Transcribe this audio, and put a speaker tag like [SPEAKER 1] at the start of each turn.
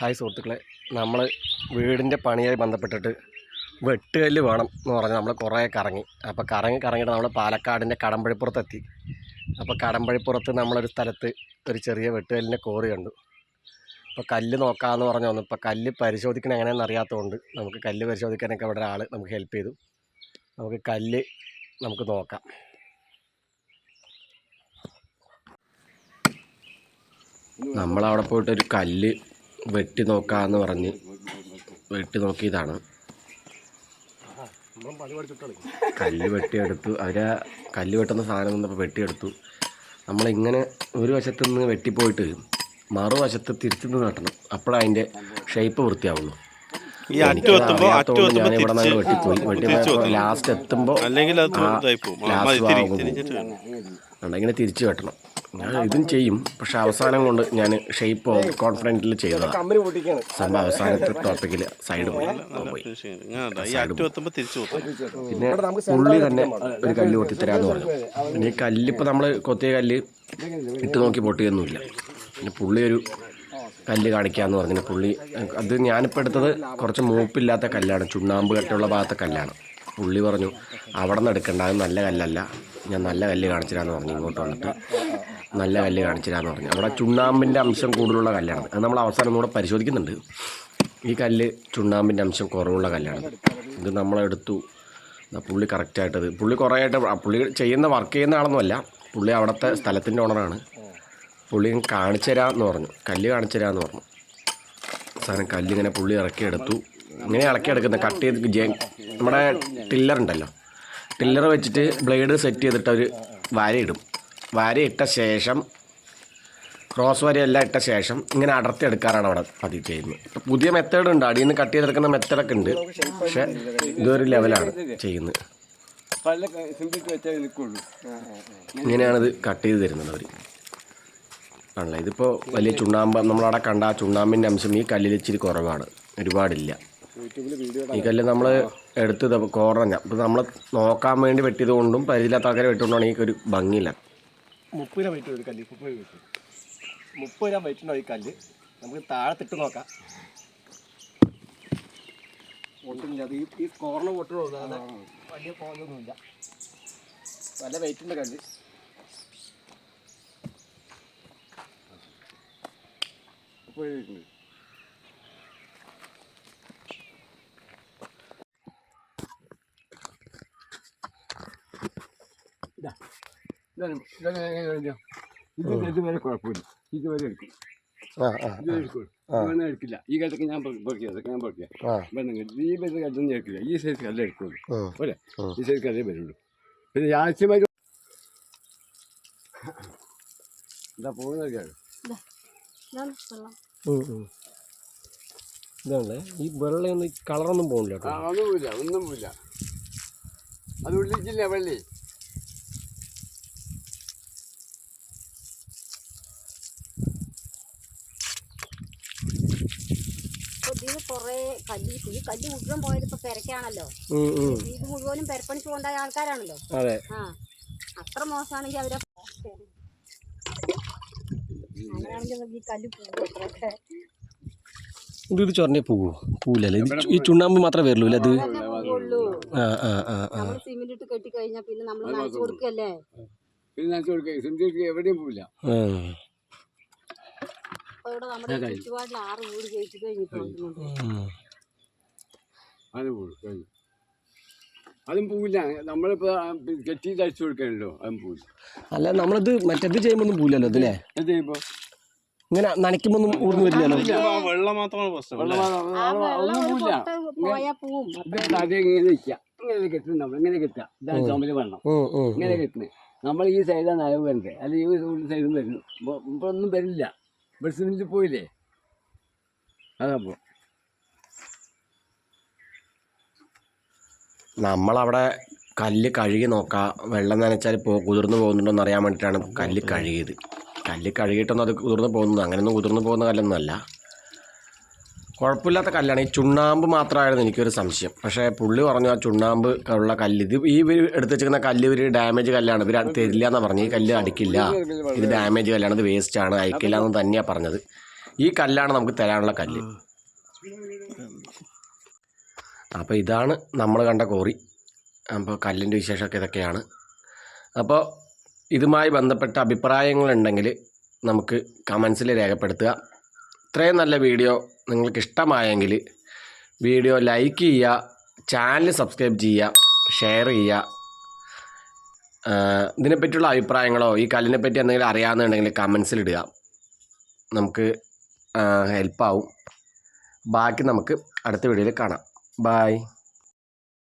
[SPEAKER 1] Hi സുഹൃത്തുക്കളെ. നമ്മൾ വീടിന്റെ പണിയായി ബന്ധപ്പെട്ടിട്ട് വെട്ടുകല്ല് വേണം എന്ന് പറഞ്ഞ് നമ്മൾ കുറേ കറങ്ങി. അപ്പോൾ കറങ്ങി കറങ്ങിയിട്ട് നമ്മൾ പാലക്കാടിന്റെ കടമ്പഴിപ്പുറത്തെത്തി. അപ്പോൾ കടമ്പഴിപ്പുറത്ത് നമ്മളൊരു സ്ഥലത്ത് ഒരു ചെറിയ വെട്ടുകല്ലിന്റെ കോറി കണ്ടു. അപ്പോൾ കല്ല് നോക്കാമെന്ന് പറഞ്ഞു വന്നു. ഇപ്പോൾ കല്ല് പരിശോധിക്കണം എങ്ങനെയാണെന്ന് അറിയാത്തതുകൊണ്ട് നമുക്ക് കല്ല് പരിശോധിക്കാനൊക്കെ ഇവിടെ ഒരാൾ നമുക്ക് ഹെൽപ്പ് ചെയ്തു. നമുക്ക് കല്ല് നമുക്ക് നോക്കാം. നമ്മളവിടെ പോയിട്ടൊരു കല്ല് വെട്ടി നോക്കാന്ന് പറഞ്ഞ് വെട്ടി നോക്കിയതാണ്. കല്ല് വെട്ടിയെടുത്തു. അവർ കല്ല് വെട്ടുന്ന സാധനം വന്നപ്പോൾ വെട്ടിയെടുത്തു. നമ്മളിങ്ങനെ ഒരു വശത്ത് നിന്ന് വെട്ടിപ്പോയിട്ട് മറുവശത്ത് തിരിച്ചു നിന്ന് നട്ടണം അതിന്റെ ഷേപ്പ് വൃത്തിയാവുള്ളൂ. വെട്ടിപ്പോയി.
[SPEAKER 2] തിരിച്ച്
[SPEAKER 1] ലാസ്റ്റ് എത്തുമ്പോൾ
[SPEAKER 2] അല്ലെങ്കിൽ അത്
[SPEAKER 1] ആ,
[SPEAKER 2] ഇതായി പോകും.
[SPEAKER 1] last
[SPEAKER 2] മതി തിരി
[SPEAKER 1] ഭാഗം
[SPEAKER 2] തിരിഞ്ഞിട്ട് വേണം.
[SPEAKER 1] അതുകൊണ്ട് ഇങ്ങനെ തിരിച്ചു വെട്ടണം. ഞാൻ ഇതും ചെയ്യും. പക്ഷെ അവസാനം കൊണ്ട് ഞാൻ ഷേപ്പ് കോൺഫിഡന്റിൽ ചെയ്തതാണ്. സംഭവം അവസാനത്തെ ടോപ്പിക്കിൽ സൈഡ് പോയി. പിന്നെ പുള്ളി തന്നെ ഒരു കല്ല് പൊട്ടിത്തരാന്ന് പറഞ്ഞു. പിന്നെ ഈ കല്ലിപ്പോൾ നമ്മൾ കൊത്തിയ കല്ല് ഇട്ട് നോക്കി പൊട്ടിയൊന്നുമില്ല. പിന്നെ പുള്ളി ഒരു കല്ല് കാണിക്കാന്ന് പറഞ്ഞു. പുള്ളി അത് ഞാനിപ്പോൾ എടുത്തത് കുറച്ച് മൂപ്പില്ലാത്ത കല്ലാണ്. ചുണ്ണാമ്പ് കെട്ടുള്ള ഭാഗത്തെ കല്ലാണ്. പുള്ളി പറഞ്ഞു അവിടെ നിന്ന് എടുക്കേണ്ട. അത് നല്ല കല്ലല്ല. ഞാൻ നല്ല കല്ല് കാണിച്ചു പറഞ്ഞു ഇങ്ങോട്ട് വന്നിട്ട്. നല്ല കല്ല് കാണിച്ചു തരാമെന്ന് പറഞ്ഞു. അവിടെ ചുണ്ണാമ്പിന്റെ അംശം കൂടുതലുള്ള കല്ലാണ്. അത് നമ്മൾ അവസാനം കൂടെ പരിശോധിക്കുന്നുണ്ട്. ഈ കല്ല് ചുണ്ണാമ്പിന്റെ അംശം കുറവുള്ള കല്ലാണ്. ഇത് നമ്മളെടുത്തു പുള്ളി കറക്റ്റായിട്ടത് പുള്ളി കുറേ ആയിട്ട് പുള്ളി ചെയ്യുന്ന വർക്ക് ചെയ്യുന്ന ആളൊന്നുമല്ല പുള്ളി അവിടുത്തെ സ്ഥലത്തിന്റെ ഓണറാണ് പുള്ളി കാണിച്ചു തരാമെന്ന് പറഞ്ഞു. കല്ല് കാണിച്ചു തരാമെന്ന് പറഞ്ഞു സാധനം കല്ലിങ്ങനെ പുള്ളി ഇറക്കിയെടുത്തു ഇങ്ങനെ ഇറക്കിയെടുക്കുന്നത് കട്ട് ചെയ്ത് നമ്മുടെ ടില്ലർ ഉണ്ടല്ലോ. ടില്ലർ വെച്ചിട്ട് ബ്ലേഡ് സെറ്റ് ചെയ്തിട്ട് അവർ വരയിടും. വരയിട്ട ശേഷം ക്രോസ് വരയെല്ലാം ഇട്ട ശേഷം ഇങ്ങനെ അടർത്തി എടുക്കാറാണ് അവിടെ പതിവ് ചെയ്യുന്നത്. പുതിയ മെത്തേഡ് ഉണ്ട് അടിയിൽ നിന്ന് കട്ട് ചെയ്തെടുക്കുന്ന മെത്തേഡൊക്കെ ഉണ്ട്. പക്ഷെ ഇതൊരു ലെവലാണ് ചെയ്യുന്നത്. ഇങ്ങനെയാണിത് കട്ട് ചെയ്ത് തരുന്നത് അവർ ആണല്ലോ? ഇതിപ്പോൾ വലിയ ചുണ്ണാമ്പ് നമ്മളവിടെ കണ്ട ആ ചുണ്ണാമ്പിന്റെ അംശം ഈ കല്ലിൽ ഇച്ചിരി കുറവാണ്. ഒരുപാടില്ല. ഈ കല്ല് നമ്മൾ എടുത്ത് കുറഞ്ഞ അപ്പോൾ നമ്മൾ നോക്കാൻ വേണ്ടി വെട്ടിയത് കൊണ്ടും പരിചയമില്ലാത്ത ആൾക്കാരെ വെട്ടുകൊണ്ടാണ് ഒരു ഭംഗിയില്ല.
[SPEAKER 3] മുപ്പത് രൂപ ഒരു കല്ല് മുപ്പത് രൂപ മുപ്പത് വെയിറ്റ് ഉണ്ടാവും ഈ കല്ല്. നമുക്ക് താഴത്തിട്ട് നോക്കാം. ഒട്ടുമില്ല ഈ ഈ കോർണർ പൊട്ടുള്ളൂ അല്ലാതെ വലിയ പോകുന്നൊന്നുമില്ല നല്ല വെയിറ്റിന്റെ കല്ല്. മുപ്പത് രൂപ ഇതാ ഇതാണ് ഇതാണ് എങ്ങനെ വേണ്ടോ ഇത് ഇതുവരെ കുഴപ്പമില്ല. ഇതുവരെ എടുക്കും. എടുക്കില്ല. ഈ കല്ലൊക്കെ ഞാൻ പൊറിക്കുക അതൊക്കെ ഞാൻ പൊറിക്കുക
[SPEAKER 1] ആ.
[SPEAKER 3] ഈ ബസ് കല്ലൊന്നും എടുക്കില്ല. ഈ സൈസ് കല്ലേ എടുക്കുള്ളൂ.
[SPEAKER 1] ഉം.
[SPEAKER 3] പോലെ ഈ സൈസ് കല്ലേ വരുള്ളൂ. പിന്നെ ആവശ്യമായി എന്താ പോകുന്നതൊക്കെയാണ്
[SPEAKER 4] ഇതാണ്
[SPEAKER 1] ഈ വെള്ളയൊന്നും കളറൊന്നും പോകണില്ല
[SPEAKER 3] ആ പോയില്ല ഒന്നും അത് ഉള്ളിച്ചില്ല വെള്ളി?
[SPEAKER 4] കൊറേ കല്ല്. ഈ കല്ല് മുഴുവൻ പോയത് ഇപ്പൊ പെരക്കാണല്ലോ. ഇത് മുഴുവനും പെരപ്പണിക്ക് കൊണ്ടായ ആൾക്കാരാണല്ലോ.
[SPEAKER 1] അതെ.
[SPEAKER 4] ആ. അത്ര മോശമാണെങ്കിൽ അവരെ അങ്ങനെയാണെങ്കിൽ നമുക്ക് ഈ കല്ല് പോകും അത്രയൊക്കെ.
[SPEAKER 1] ഇത് ഇത് ചൊറഞ്ഞേ പോവോ പോവില്ലല്ലേ ഈ ചുണ്ണാമ്പ് മാത്രമേ വരുള്ളൂ അല്ലേ അത്? ആ ആ ആ
[SPEAKER 4] സിമെന്റ് ഇട്ട് കെട്ടി കഴിഞ്ഞാൽ പിന്നെ നമ്മൾ നനച്ചു കൊടുക്കല്ലേ?
[SPEAKER 3] പിന്നെ നനച്ച് കൊടുക്കുക. സിന്ധിക്ക് എവിടെയും പോവില്ല.
[SPEAKER 4] ഇവിടെ നമ്മുടെ ചുറ്റുപാടിൽ ആറ് വീട് കഴിഞ്ഞിട്ടുണ്ട്.
[SPEAKER 3] അത് പോവില്ല. നമ്മളിപ്പോൾ കെട്ടി തയ്ച്ചു കൊടുക്കണല്ലോ അതും പോവില്ല.
[SPEAKER 1] അല്ല നമ്മളിത് മറ്റേത് ചെയ്യുമ്പോൾ പൂവില്ലല്ലോ പോവില്ലല്ലോ
[SPEAKER 3] ഇത് ചെയ്യുമ്പോൾ
[SPEAKER 1] ഇങ്ങനെ നനയ്ക്കുമ്പോന്നും ഊർന്നു വരില്ലല്ലോ?
[SPEAKER 2] വെള്ളം മാത്രമാണ്
[SPEAKER 3] ഇങ്ങനെ കെട്ടും നമ്മൾ ഇങ്ങനെ കെട്ടുക. ഇതാണ് ചുമൽ വെള്ളം. ഇങ്ങനെ കെട്ടുന്നത് നമ്മൾ ഈ സൈഡാണ് അയവ് വരണ്ടേ അല്ലെങ്കിൽ ഈ സൈഡും വരുന്നു ഇപ്പൊ ഒന്നും വരില്ല. സിമെന്റിൽ പോയില്ലേ? അതപ്പോൾ
[SPEAKER 1] നമ്മളവിടെ കല്ല് കഴുകി നോക്കാം. വെള്ളം നനച്ചാൽ പോ കുതിർന്നു പോകുന്നുണ്ടോ അറിയാൻ വേണ്ടിയിട്ടാണ് കല്ല് കഴുകിയത്. കല്ല് കഴുകിയിട്ടൊന്നും അത് കുതിർന്നു പോകുന്നത് അങ്ങനെയൊന്നും കുതിർന്നു പോകുന്ന കല്ലൊന്നുമല്ല. കുഴപ്പമില്ലാത്ത കല്ലാണ്. ഈ ചുണ്ണാമ്പ് മാത്രമായിരുന്നു എനിക്കൊരു സംശയം. പക്ഷേ പുള്ളി പറഞ്ഞു ആ ചുണ്ണാമ്പ് ഉള്ള കല്ല് ഇത് ഈ ഇവർ എടുത്ത് വെച്ചിരിക്കുന്ന കല്ല് ഇവർ ഡാമേജ് കല്ലാണ്. ഇവർ തരില്ല എന്നാണ് പറഞ്ഞു ഈ കല്ല് അടിക്കില്ല. ഇത് ഡാമേജ് കല്ലാണ്. ഇത് ആണ്. അയക്കില്ല എന്ന് തന്നെയാണ് പറഞ്ഞത്. ഈ കല്ലാണ് നമുക്ക് തരാനുള്ള കല്ല്. അപ്പോൾ ഇതാണ് നമ്മൾ കണ്ട കോറി അപ്പോൾ കല്ലിന്റെ വിശേഷമൊക്കെ ഇതൊക്കെയാണ്. അപ്പോൾ ഇതുമായി ബന്ധപ്പെട്ട അഭിപ്രായങ്ങളുണ്ടെങ്കിൽ നമുക്ക് കമൻസിൽ രേഖപ്പെടുത്തുക. ഇത്രയും നല്ല വീഡിയോ നിങ്ങൾക്ക് ഇഷ്ടമായെങ്കിൽ വീഡിയോ ലൈക്ക് ചെയ്യുക ചാനൽ സബ്സ്ക്രൈബ് ചെയ്യുക ഷെയർ ചെയ്യുക. ഇതിനെപ്പറ്റിയുള്ള അഭിപ്രായങ്ങളോ ഈ കല്ലിനെ പറ്റി എന്തെങ്കിലും അറിയാമെന്നുണ്ടെങ്കിൽ കമൻസിൽ ഇടുക. നമുക്ക് ഹെൽപ്പാവും ബാക്കി നമുക്ക് അടുത്ത വീഡിയോയിൽ കാണാം. ബായ്